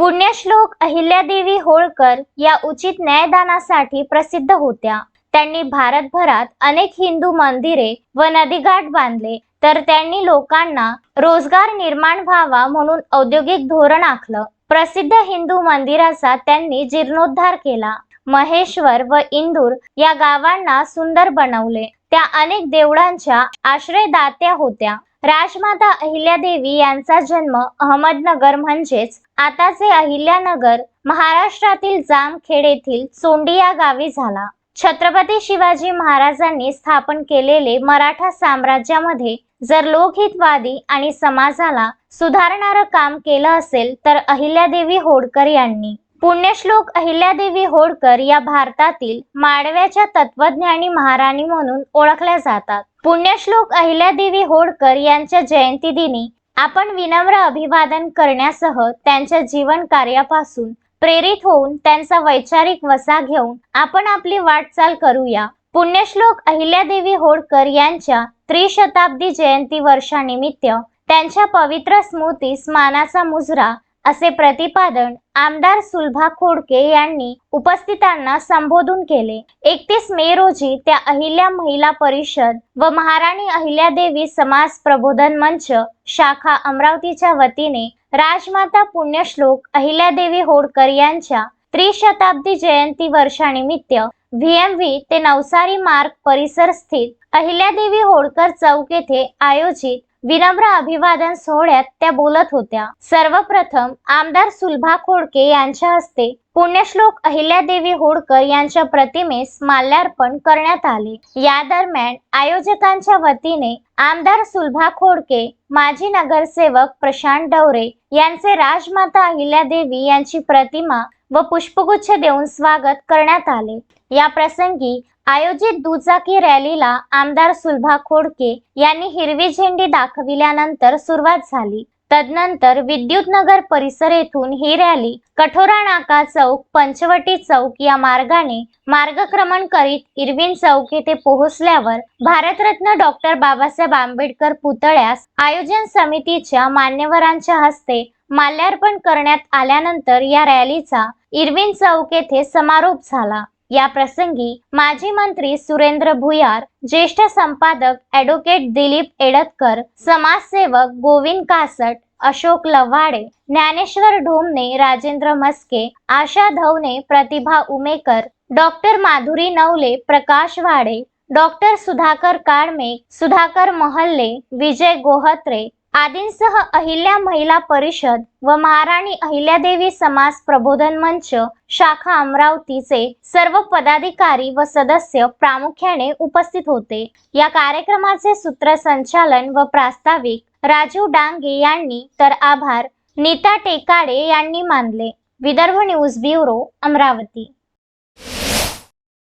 पुण्यश्लोक अहिल्यादेवी होळकर या उचित न्यायदानासाठी प्रसिद्ध होत्या. त्यांनी भारतभरात अनेक हिंदू मंदिरे व नदीघाट बांधले. तर त्यांनी लोकांना रोजगार निर्माण व्हावा म्हणून औद्योगिक धोरण आखलं. प्रसिद्ध हिंदू मंदिराचा त्यांनी जीर्णोद्धार केला. महेश्वर व इंदूर या गावांना सुंदर बनवले. त्या अनेक देवळांच्या आश्रयदात्या होत्या. राजमाता अहिल्यादेवी यांचा जन्म अहमदनगर म्हणजेच आताचे अहिल्यानगर महाराष्ट्रातील जामखेड येथील चोंडी या गावी झाला. छत्रपती शिवाजी महाराजांनी स्थापन केलेले मराठा साम्राज्यामध्ये जर लोकहितवादी आणि समाजाला सुधारणारं काम केलं असेल तर अहिल्यादेवी होडकर यांनी पुण्यश्लोक अहिल्यादेवी होळकर या भारतातील माडव्याच्या तत्वज्ञानी महाराणी म्हणून ओळखल्या जातात. पुण्यश्लोक अहिल्यादेवी होळकर यांच्या जयंती दिनी आपण विनम्र अभिवादन करण्यासह त्यांच्या जीवन कार्यापासून प्रेरित होऊन त्यांचा वैचारिक वसा घेऊन आपण आपली वाटचाल करूया. पुण्यश्लोक अहिल्यादेवी होळकर यांच्या त्रिशताब्दी जयंती वर्षानिमित्त त्यांच्या पवित्र स्मृतीस मानाचा मुजरा असे प्रतिपादन आमदार सुलभा खोडके यांनी उपस्थितांना संबोधून केले. एकतीस मे रोजी त्या अहिल्या महिला परिषद व महाराणी अहिल्यादेवी समाज प्रबोधन मंच शाखा अमरावतीच्या वतीने राजमाता पुण्यश्लोक अहिल्यादेवी होडकर यांच्या त्रिशताब्दी जयंती वर्षानिमित्त व्हीएमव्ही ते नवसारी मार्ग परिसर स्थित अहिल्यादेवी होळकर चौक येथे आयोजित विनम्र अभिवादन सोहळ्यात त्या बोलत होत्या. सर्वप्रथम आमदार सुलभा खोडके यांच्या हस्ते पुण्यश्लोक अहिल्यादेवी होळकर यांच्या प्रतिमेस माल्यार्पण करण्यात आले. या दरम्यान आयोजकांच्या वतीने आमदार सुलभा खोडके माजी नगरसेवक प्रशांत डवरे यांचे राजमाता अहिल्यादेवी यांची प्रतिमा व पुष्पगुच्छ देऊन स्वागत करण्यात आले. या प्रसंगी आयोजित दुचाकी रॅलीला आमदार सुलभा खोडके यांनी हिरवी झेंडी दाखविल्यानंतर सुरुवात झाली. तदनंतर विद्युत नगर परिसर येथून ही रॅली कठोरा नाका चौक पंचवटी चौक या मार्गाने मार्गक्रमण करीत इरविन चौक येथे पोहोचल्यावर भारतरत्न डॉक्टर बाबासाहेब आंबेडकर पुतळ्यास आयोजन समितीच्या मान्यवरांच्या हस्ते माल्यार्पण करण्यात आल्यानंतर या रॅलीचा इरविन चौक येथे समारोप झाला. या प्रसंगी माजी मंत्री सुरेंद्र भुयार, ज्येष्ठ संपादक ॲडव्होकेट दिलीप एडतकर, समाजसेवक गोविंद कासट, अशोक लवाडे ज्ञानेश्वर ढोमने, राजेंद्र मस्के आशा धवने, प्रतिभा उमेकर, डॉक्टर माधुरी नवले, प्रकाश वाडे, डॉक्टर सुधाकर काळमे सुधाकर महल्ले, विजय गोहत्रे आदींसह अहिल्या महिला परिषद व महाराणी अहिल्यादेवी समाज प्रबोधन मंच शाखा अमरावतीचे सर्व पदाधिकारी व सदस्य प्रामुख्याने उपस्थित होते. या कार्यक्रमाचे सूत्रसंचालन व प्रास्ताविक राजू डांगे यांनी तर आभार नीता टेकाडे यांनी मानले. Vidarbha news bureau Amravati.